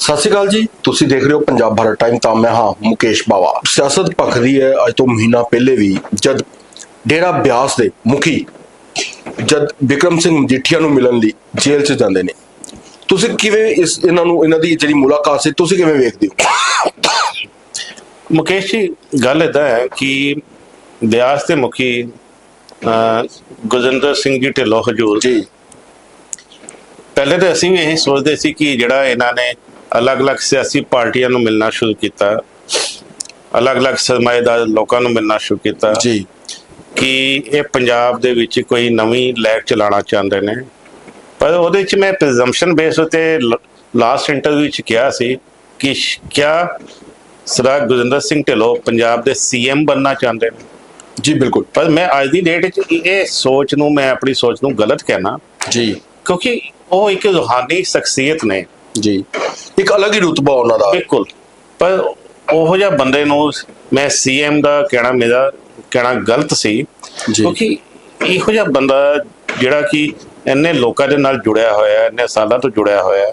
ਸਤਿ ਸ਼੍ਰੀ ਅਕਾਲ ਜੀ। ਤੁਸੀਂ ਦੇਖ ਰਹੇ ਹੋ ਪੰਜਾਬ ਭਾਰਤ ਟਾਈਮ ਤਾਂ ਮੈਂ ਹਾਂ ਮੁਕੇਸ਼ ਬਾਵਾ। ਸਿਆਸਤ ਭਖਦੀ ਹੈ ਅੱਜ ਤੋਂ ਮਹੀਨਾ ਪਹਿਲੇ ਵੀ ਜਦ ਡੇਰਾ ਬਿਆਸ ਦੇ ਮੁਖੀ ਜਦ ਵਿਕਰਮ ਸਿੰਘ ਮਜੀਠੀਆ ਨੂੰ ਮਿਲਣ ਲਈ ਜੇਲ੍ਹ 'ਚ ਜਾਂਦੇ ਨੇ। ਤੁਸੀਂ ਕਿਵੇਂ ਇਸ ਇਹਨਾਂ ਨੂੰ ਇਹਨਾਂ ਦੀ ਜਿਹੜੀ ਮੁਲਾਕਾਤ ਸੀ ਤੁਸੀਂ ਕਿਵੇਂ ਵੇਖਦੇ ਹੋ? ਮੁਕੇਸ਼ ਜੀ ਗੱਲ ਇਦਾਂ ਹੈ ਕਿ ਬਿਆਸ ਦੇ ਮੁਖੀ ਗੁਰਜਿੰਦਰ ਸਿੰਘ ਜੀ ਢਿੱਲੋਂ ਹਜੂਰ। ਜੀ। ਪਹਿਲੇ ਤਾਂ ਅਸੀਂ ਵੀ ਇਹੀ ਸੋਚਦੇ ਸੀ ਕਿ ਜਿਹੜਾ ਇਹਨਾਂ ਨੇ ਅਲੱਗ-ਅਲੱਗ ਸਿਆਸੀ ਪਾਰਟੀਆਂ ਨੂੰ ਮਿਲਣਾ ਸ਼ੁਰੂ ਕੀਤਾ। ਅਲੱਗ-ਅਲੱਗ ਸਰਮਾਏਦਾਰ ਲੋਕਾਂ ਨੂੰ ਮਿਲਣਾ ਸ਼ੁਰੂ ਕੀਤਾ। ਜੀ। ਕਿ ਇਹ ਪੰਜਾਬ ਦੇ ਵਿੱਚ ਕੋਈ ਨਵੀਂ ਲਹਿਰ ਚਲਾਉਣਾ ਚਾਹੁੰਦੇ ਨੇ। ਪਰ ਉਹਦੇ ਵਿੱਚ ਮੈਂ ਪ੍ਰੀਜ਼ੰਪਸ਼ਨ ਬੇਸ ਉਤੇ ਲਾਸਟ ਇੰਟਰਵਿਊ ਵਿੱਚ ਕਿਹਾ ਸੀ ਕਿ ਕਿਆ ਸਰਦਾਰ ਗੁਰਜਿੰਦਰ ਸਿੰਘ ਢਿੱਲੋਂ ਪੰਜਾਬ ਦੇ ਸੀਐਮ ਬਣਨਾ ਚਾਹੁੰਦੇ ਨੇ? ਜੀ ਬਿਲਕੁਲ। ਪਰ ਮੈਂ ਅੱਜ ਦੀ ਡੇਟ ਵਿੱਚ ਇਹ ਸੋਚ ਨੂੰ ਮੈਂ ਆਪਣੀ ਸੋਚ ਨੂੰ ਗਲਤ ਕਹਿਣਾ। ਜੀ। ਕਿਉਂਕਿ ਉਹ ਇੱਕ ਰੂਹਾਨੀ ਸ਼ਖਸੀਅਤ ਨੇ। ਜੀ। ਇੱਕ ਅਲੱਗ ਹੀ ਰੁਤਬਾ ਉਹਨਾਂ ਦਾ। ਬਿਲਕੁਲ। ਪਰ ਉਹੋ ਜਿਹਾ ਬੰਦੇ ਨੂੰ ਮੈਂ ਸੀਐਮ ਦਾ ਕਹਿਣਾ ਮੇਰਾ ਕਹਿਣਾ ਗਲਤ ਸੀ। ਕਿਉਂਕਿ ਇਹੋ ਜਿਹਾ ਬੰਦਾ ਜਿਹੜਾ ਕਿ ਇੰਨੇ ਲੋਕਾਂ ਦੇ ਨਾਲ ਜੁੜਿਆ ਹੋਇਆ ਹੈ ਇੰਨੇ ਸਾਲਾਂ ਤੋਂ ਜੁੜਿਆ ਹੋਇਆ ਹੈ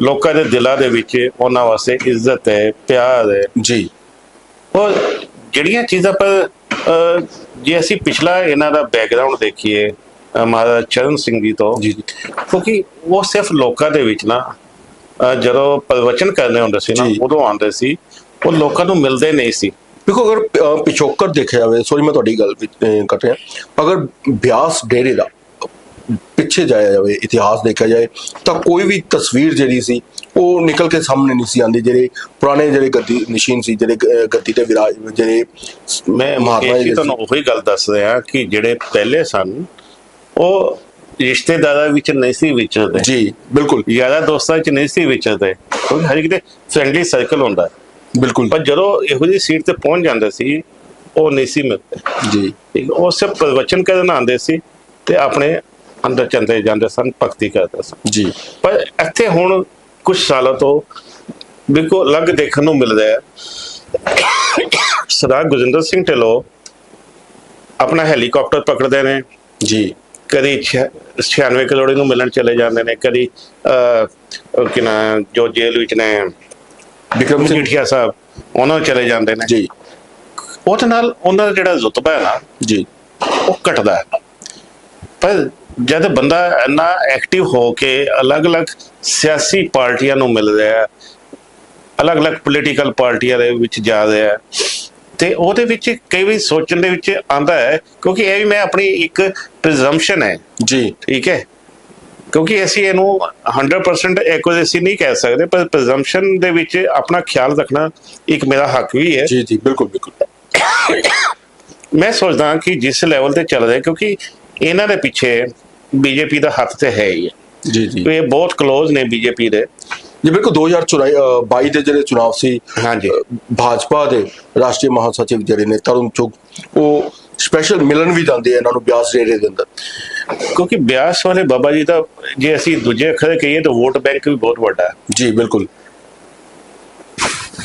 ਲੋਕਾਂ ਦੇ ਦਿਲਾਂ ਦੇ ਵਿੱਚ ਉਹਨਾਂ ਵਾਸਤੇ ਇੱਜ਼ਤ ਹੈ ਪਿਆਰ ਹੈ। ਜੀ। ਉਹ ਜਿਹੜੀਆਂ ਚੀਜ਼ਾਂ ਪਰ ਜੇ ਅਸੀਂ ਪਿਛਲਾ ਇਹਨਾਂ ਦਾ ਬੈਕਗ੍ਰਾਉਂਡ ਦੇਖੀਏ ਮਹਾਰਾਜ ਚਰਨ ਸਿੰਘ ਜੀ ਤੋਂ ਜੀ। ਕਿਉਂਕਿ ਉਹ ਸਿਰਫ ਲੋਕਾਂ ਦੇ ਵਿੱਚ ਨਾ ਜਦੋਂ ਪ੍ਰਵਚਨ ਕਰਨੇ ਹੁੰਦੇ ਸੀ ਨਾ। ਉਦੋਂ ਆਉਂਦੇ ਸੀ। ਉਹ ਲੋਕਾਂ ਨੂੰ ਮਿਲਦੇ ਨਹੀਂ ਸੀ। ਦੇਖੋ ਅਗਰ ਅ, ਪਿਛੋਕੜ ਦੇਖਿਆ ਜਾਵੇ ਸੌਰੀ ਮੈਂ ਤੁਹਾਡੀ ਗੱਲ ਕੱਟ ਰਿਹਾ। ਅਗਰ ਬਿਆਸ ਡੇਰੇ ਦਾ ਪਿੱਛੇ ਜਾਇਆ ਜਾਵੇ ਇਤਿਹਾਸ ਦੇਖਿਆ ਜਾਏ ਤਾਂ ਕੋਈ ਵੀ ਤਸਵੀਰ ਜਿਹੜੀ ਸੀ ਉਹ ਨਿਕਲ ਕੇ ਸਾਹਮਣੇ ਨਹੀਂ ਸੀ ਆਉਂਦੀ। ਜਿਹੜੇ ਪੁਰਾਣੇ ਜਿਹੜੇ ਗੱਦੀ ਨਿਸ਼ੀਨ ਸੀ ਜਿਹੜੇ ਗੱਦੀ ਤੇ ਵਿਰਾਜ ਜਿਹੜੇ ਮੈਂ ਮਹਾਤਮਾ ਮੁਕੇਸ਼ ਜੀ ਜੀ ਤੁਹਾਨੂੰ ਉਹੀ ਗੱਲ ਦੱਸ ਰਿਹਾ ਕਿ ਜਿਹੜੇ ਪਹਿਲੇ ਸਨ ਉਹ ਰਿਸ਼ਤੇਦਾਰਾਂ ਵਿੱਚ ਨਹੀਂ ਸੀ ਵਿਚਰਦੇ। ਜੀ ਬਿਲਕੁਲ। ਯਾਰਾ ਦੋਸਤਾਂ ਵਿੱਚ ਨਹੀਂ ਸੀ ਵਿਚਰਦੇ। ਕਿਉਂਕਿ ਹਰ ਇੱਕ ਦੇ ਫ੍ਰੈਂਡਲੀ ਸਰਕਲ ਹੁੰਦਾ। ਬਿਲਕੁਲ। ਪਰ ਜਦੋਂ ਇਹੋ ਜਿਹੀ ਸੀਟ ਤੇ ਪਹੁੰਚ ਜਾਂਦੇ ਸੀ ਉਹ ਨਹੀਂ ਸੀ ਮਿਲਦੇ। ਜੀ। ਸਿਰਫ ਪ੍ਰਵਚਨ ਕਰਨ ਆਉਂਦੇ ਸੀ ਤੇ ਆਪਣੇ ਅੰਦਰ ਚੰਦੇ ਜਾਂਦੇ ਸਨ ਭਗਤੀ ਕਰਦੇ ਸਨ। ਜੀ। ਪਰ ਇੱਥੇ ਹੁਣ ਕੁਝ ਸਾਲਾਂ ਤੋਂ ਬਿਲਕੁਲ ਅਲੱਗ ਦੇਖਣ ਨੂੰ ਮਿਲ ਰਿਹਾ ਹੈ। ਸਰਦਾਰ ਗੁਰਜਿੰਦਰ ਸਿੰਘ ਢਿੱਲੋਂ ਆਪਣਾ ਹੈਲੀਕਾਪਟਰ ਪਕੜਦੇ ਨੇ। ਜੀ। ਕਦੀ 96 ਕਰੋੜੀ ਨੂੰ ਮਿਲਣ ਚਲੇ ਜਾਂਦੇ ਨੇ ਕਦੀ ਕਿ ਨਾ ਜੋ ਜੇਲ੍ਹ ਵਿੱਚ ਨੇ ਵਿਕਰਮ ਸਿੰਘ ਮਜੀਠੀਆ ਸਾਹਿਬ ਉਹਨਾਂ ਨੂੰ ਚਲੇ ਜਾਂਦੇ ਨੇ। ਜੀ। ਉਹਦੇ ਨਾਲ ਉਹਨਾਂ ਦਾ ਜਿਹੜਾ ਰੁਤਬਾ ਹੈ ਨਾ ਜੀ। ਉਹ ਘਟਦਾ ਹੈ। ਪਰ ਜਦ ਬੰਦਾ ਇੰਨਾ ਐਕਟਿਵ ਹੋ ਕੇ ਅਲੱਗ-ਅਲੱਗ ਸਿਆਸੀ ਪਾਰਟੀਆਂ ਨੂੰ ਮਿਲ ਰਿਹਾ ਹੈ ਅਲੱਗ-ਅਲੱਗ ਪੋਲੀਟੀਕਲ ਪਾਰਟੀਆਂ ਦੇ ਵਿੱਚ ਜਾ ਰਿਹਾ ਹੈ ਤੇ ਉਹਦੇ ਵਿੱਚ ਕਈ ਵਾਰੀ ਸੋਚਣ ਦੇ ਵਿੱਚ ਆਂਦਾ ਹੈ ਕਿਉਂਕਿ ਇਹ ਵੀ ਮੈਂ ਆਪਣੀ ਇੱਕ ਪ੍ਰੀਜ਼ੰਪਸ਼ਨ ਹੈ। ਜੀ। ਠੀਕ ਹੈ? ਕਿਉਂਕਿ ਅਸੀਂ ਇਹਨੂੰ 100% ਐਕੂਰੇਸੀ ਨਹੀਂ ਕਹਿ ਸਕਦੇ ਪਰ ਪ੍ਰੀਜ਼ੰਪਸ਼ਨ ਦੇ ਵਿੱਚ ਆਪਣਾ ਖਿਆਲ ਰੱਖਣਾ ਇੱਕ ਮੇਰਾ ਹੱਕ ਵੀ ਹੈ। ਜੀ ਜੀ ਬਿਲਕੁਲ ਬਿਲਕੁਲ। ਮੈਂ ਸੋਚਦਾ ਕਿ ਜਿਸ ਲੈਵਲ ਤੇ ਚੱਲ ਰਿਹਾ ਕਿਉਂਕਿ ਇਹਨਾਂ ਦੇ ਪਿੱਛੇ ਬੀਜੇਪੀ ਦਾ ਹੱਥ ਤੇ ਹੈ ਹੀ ਹੈ। ਜੀ ਜੀ। ਇਹ ਬਹੁਤ ক্লোਜ਼ ਨੇ ਬੀਜੇਪੀ ਦੇ। ਜੀ ਬਿਲਕੁਲ 2022 ਦੇ ਜਿਹੜੇ ਚੁਣਾਵ ਸੀ ਹਾਂਜੀ। ਭਾਜਪਾ ਦੇ ਰਾਸ਼ਟਰੀ ਮਹਾਸਚਿਵ ਜਿਹੜੇ ਨੇ ਤਰੁਣ ਚੁਗ ਉਹ ਸਪੈਸ਼ਲ ਮਿਲਣ ਵੀ ਜਾਂਦੇ ਆ ਇਹਨਾਂ ਨੂੰ ਬਿਆਸ ਰੇਰੇ ਦੇ ਅੰਦਰ। ਕਿਉਂਕਿ ਬਿਆਸ ਵਾਲੇ ਬਾਬਾ ਜੀ ਦਾ ਜੇ ਅਸੀਂ ਦੂਜੇ ਅੱਖਰ ਕਹੀਏ ਤਾਂ ਵੋਟ ਬੈਂਕ ਵੀ ਬਹੁਤ ਵੱਡਾ ਹੈ। ਜੀ ਬਿਲਕੁਲ।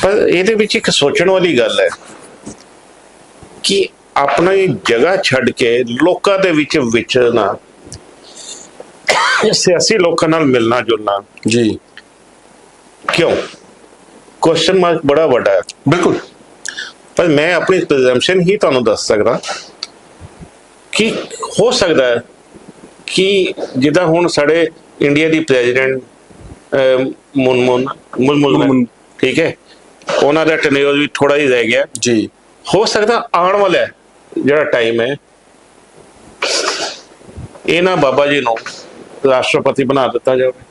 ਪਰ ਇਹਦੇ ਵਿੱਚ ਇੱਕ ਸੋਚਣ ਵਾਲੀ ਗੱਲ ਹੈ ਕਿ ਆਪਣੀ ਜਗ੍ਹਾ ਛੱਡ ਕੇ ਲੋਕਾਂ ਦੇ ਵਿੱਚ ਵਿਚਰਨਾ ਸਿਆਸੀ ਲੋਕਾਂ ਨਾਲ ਮਿਲਣਾ ਜੁਲਣਾ ਜੀ। ਕਿਉਂ ਕੁਐਸਚਨ ਮਾਰਕ ਬੜਾ ਵੱਡਾ ਹੈ ਬਿਲਕੁਲ ਪਰ ਮੈਂ ਆਪਣੀ ਪ੍ਰੀਜ਼ੰਪਸ਼ਨ ਹੀ ਤੁਹਾਨੂੰ ਦੱਸ ਸਕਦਾ ਕਿ ਹੋ ਸਕਦਾ ਹੈ ਕਿ ਜਿੱਦਾਂ ਹੁਣ ਸਾਡੇ ਇੰਡੀਆ ਦੀ ਪ੍ਰੈਜ਼ੀਡੈਂਟ ਮੁਨਮੁਨ ਮੁਨਮੁਨ। ਠੀਕ ਹੈ ਉਹਨਾਂ ਦਾ ਟੈਨਿਓਰ ਵੀ ਥੋੜਾ ਹੀ ਰਹਿ ਗਿਆ ਜੀ ਹੋ ਸਕਦਾ ਆਉਣ ਵਾਲਾ ਜਿਹੜਾ ਟਾਈਮ ਹੈ ਇਹਨਾਂ ਬਾਬਾ ਜੀ ਨੂੰ ਰਾਸ਼ਟਰਪਤੀ ਬਣਾ ਦਿੱਤਾ ਜਾਵੇ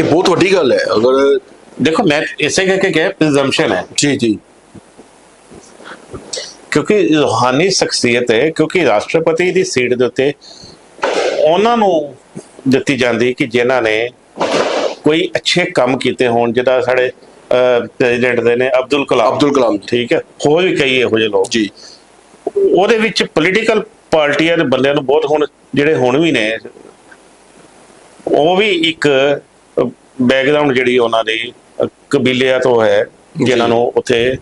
ਇਹ ਬਹੁਤ ਵੱਡੀ ਗੱਲ ਹੈ ਅਗਰ ਦੇਖੋ ਮੈਂ ਇਸੇ ਕਰਕੇ ਕਿਹਾ ਪ੍ਰੀਜ਼ੰਪਸ਼ਨ ਹੈ। ਜੀ ਜੀ। ਕਿਉਂਕਿ ਰੂਹਾਨੀ ਸ਼ਖਸੀਅਤ ਹੈ ਕਿਉਂਕਿ ਰਾਸ਼ਟਰਪਤੀ ਦੀ ਸੀਟ ਦੇ ਉੱਤੇ ਉਹਨਾਂ ਨੂੰ ਦਿੱਤੀ ਜਾਂਦੀ ਕਿ ਜਿਨ੍ਹਾਂ ਨੇ ਕੋਈ ਅੱਛੇ ਕੰਮ ਕੀਤੇ ਹੋਣ ਜਿਹਦਾ ਸਾਡੇ ਪ੍ਰੈਜ਼ੀਡੈਂਟ ਦੇ ਨੇ ਅਬਦੁਲ ਕਲਾਮ। ਅਬਦੁਲ ਕਲਾਮ ਠੀਕ ਹੈ? ਹੋਰ ਵੀ ਕਈ ਇਹੋ ਜਿਹੇ ਲੋਕ। ਜੀ। ਉਹਦੇ ਵਿੱਚ ਪੋਲੀਟੀਕਲ ਪਾਰਟੀਆਂ ਦੇ ਬੰਦਿਆਂ ਨੂੰ ਬਹੁਤ ਹੁਣ ਜਿਹੜੇ ਹੁਣ ਵੀ ਨੇ ਉਹ ਵੀ ਇੱਕ ਬੈਕਗ੍ਰਾਉਂਡ ਜਿਹੜੀ ਉਹਨਾਂ ਦੀ ਕਬੀਲਿਆਂ ਤੋਂ ਹੈ ਜਿਨ੍ਹਾਂ ਨੂੰ ਉੱਥੇ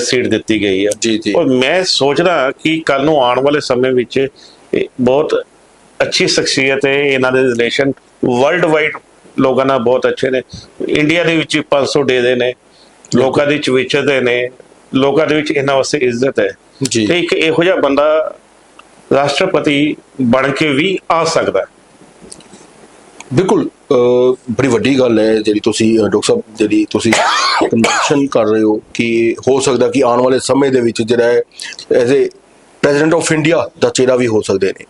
ਸੀਟ ਦਿੱਤੀ ਗਈ ਹੈ ਜੀ ਜੀ। ਔਰ ਮੈਂ ਸੋਚਦਾ ਕਿ ਕੱਲ ਨੂੰ ਆਉਣ ਵਾਲੇ ਸਮੇਂ ਵਿੱਚ ਬਹੁਤ ਅੱਛੀ ਸ਼ਖਸੀਅਤ ਹੈ ਇਹਨਾਂ ਦੇ ਰਿਲੇਸ਼ਨ ਵਰਲਡ ਵਾਈਡ ਲੋਕਾਂ ਨਾਲ ਬਹੁਤ ਅੱਛੇ ਨੇ। ਇੰਡੀਆ ਦੇ ਵਿੱਚ ਵੀ 500 ਡੇ ਦੇ ਨੇ ਲੋਕਾਂ ਦੇ ਵਿੱਚ ਵਿਚਰਦੇ ਨੇ ਲੋਕਾਂ ਦੇ ਵਿੱਚ ਇਹਨਾਂ ਵਾਸਤੇ ਇੱਜ਼ਤ ਹੈ। ਤੇ ਇੱਕ ਇਹੋ ਜਿਹਾ ਬੰਦਾ ਰਾਸ਼ਟਰਪਤੀ ਬਣ ਕੇ ਵੀ ਆ ਸਕਦਾ। ਬਿਲਕੁਲ। ਬੜੀ ਵੱਡੀ ਗੱਲ ਹੈ ਜਿਹੜੀ ਤੁਸੀਂ ਡਾਕਟਰ ਸਾਹਿਬ ਜਿਹੜੀ ਤੁਸੀਂ ਮੈਂਸ਼ਨ ਕਰ ਰਹੇ ਹੋ ਕਿ ਹੋ ਸਕਦਾ ਕਿ ਆਉਣ ਵਾਲੇ ਸਮੇਂ ਦੇ ਵਿੱਚ ਜਿਹੜਾ ਹੈ ਏ ਪ੍ਰੈਜ਼ੀਡੈਂਟ ਆਫ ਇੰਡੀਆ ਦਾ ਚਿਹਰਾ ਵੀ ਹੋ ਸਕਦੇ ਨੇ।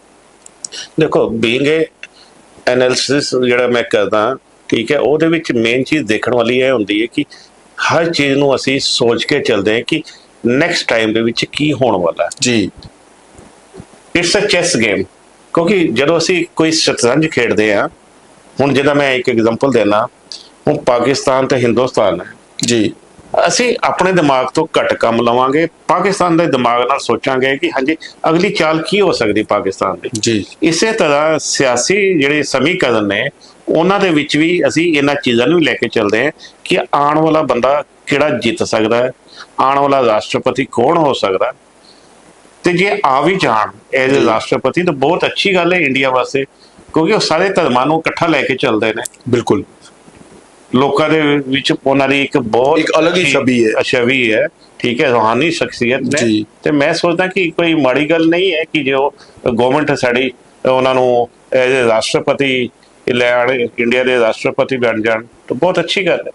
ਦੇਖੋ ਬੀਇੰਗ ਏ ਐਨਾਲਿਸਿਸ ਜਿਹੜਾ ਮੈਂ ਕਰਦਾ ਠੀਕ ਹੈ ਉਹਦੇ ਵਿੱਚ ਮੇਨ ਚੀਜ਼ ਦੇਖਣ ਵਾਲੀ ਇਹ ਹੁੰਦੀ ਹੈ ਕਿ ਹਰ ਚੀਜ਼ ਨੂੰ ਅਸੀਂ ਸੋਚ ਕੇ ਚੱਲਦੇ ਹਾਂ ਕਿ ਨੈਕਸਟ ਟਾਈਮ ਦੇ ਵਿੱਚ ਕੀ ਹੋਣ ਵਾਲਾ ਹੈ। ਜੀ। ਇਟਸ ਅ ਚੈਸ ਗੇਮ ਕਿਉਂਕਿ ਜਦੋਂ ਅਸੀਂ ਕੋਈ ਸ਼ਤਰੰਜ ਖੇਡਦੇ ਆ ਹੁਣ ਜਿਹਦਾ ਮੈਂ ਇੱਕ ਐਗਜ਼ਾਮਪਲ ਦੇਣਾ ਹੁਣ ਪਾਕਿਸਤਾਨ ਤੇ ਹਿੰਦੁਸਤਾਨ ਹੈ। ਜੀ। ਅਸੀਂ ਆਪਣੇ ਦਿਮਾਗ ਤੋਂ ਘੱਟ ਕੰਮ ਲਵਾਂਗੇ ਪਾਕਿਸਤਾਨ ਦੇ ਦਿਮਾਗ ਨਾਲ ਸੋਚਾਂਗੇ ਕਿ ਹਾਂਜੀ ਅਗਲੀ ਚਾਲ ਕੀ ਹੋ ਸਕਦੀ ਪਾਕਿਸਤਾਨ ਦੀ? ਜੀ। ਇਸੇ ਤਰ੍ਹਾਂ ਸਿਆਸੀ ਜਿਹੜੇ ਸਮੀਕਰਨ ਨੇ ਉਹਨਾਂ ਦੇ ਵਿੱਚ ਵੀ ਅਸੀਂ ਇਹਨਾਂ ਚੀਜ਼ਾਂ ਨੂੰ ਲੈ ਕੇ ਚੱਲਦੇ ਹਾਂ ਕਿ ਆਉਣ ਵਾਲਾ ਬੰਦਾ ਕਿਹੜਾ ਜਿੱਤ ਸਕਦਾ ਹੈ ਆਉਣ ਵਾਲਾ ਰਾਸ਼ਟਰਪਤੀ ਕੌਣ ਹੋ ਸਕਦਾ। ਤੇ ਜੇ ਆ ਵੀ ਜਾਣ ਐਜ਼। ਰਾਸ਼ਟਰਪਤੀ ਤਾਂ ਬਹੁਤ ਅੱਛੀ ਗੱਲ ਹੈ ਇੰਡੀਆ ਵਾਸਤੇ। ਕਿਉਂਕਿ ਉਹ ਸਾਰੇ ਧਰਮਾਂ ਨੂੰ ਇਕੱਠਾ ਲੈ ਕੇ ਚੱਲਦੇ ਨੇ। ਬਿਲਕੁਲ। ਲੋਕਾਂ ਦੇ ਵਿੱਚ ਉਹਨਾਂ ਦੀ ਇੱਕ ਬਹੁਤ ਇੱਕ ਅਲੱਗ ਹੀ ਛਵੀ ਹੈ। ਛਵੀ ਹੈ। ਠੀਕ ਹੈ ਰੂਹਾਨੀ ਸ਼ਖਸੀਅਤ ਨੇ। ਤੇ ਮੈਂ ਸੋਚਦਾ ਕਿ ਕੋਈ ਮਾੜੀ ਗੱਲ ਨਹੀਂ ਹੈ ਕਿ ਜੋ ਗਵਰਨਮੈਂਟ ਸਾਡੀ ਉਹਨਾਂ ਨੂੰ ਐਜ਼ ਰਾਸ਼ਟਰਪਤੀ ਲੈਣ ਇੰਡੀਆ ਦੇ ਰਾਸ਼ਟਰਪਤੀ ਬਣ ਜਾਣ ਤਾਂ ਬਹੁਤ ਅੱਛੀ ਗੱਲ ਹੈ।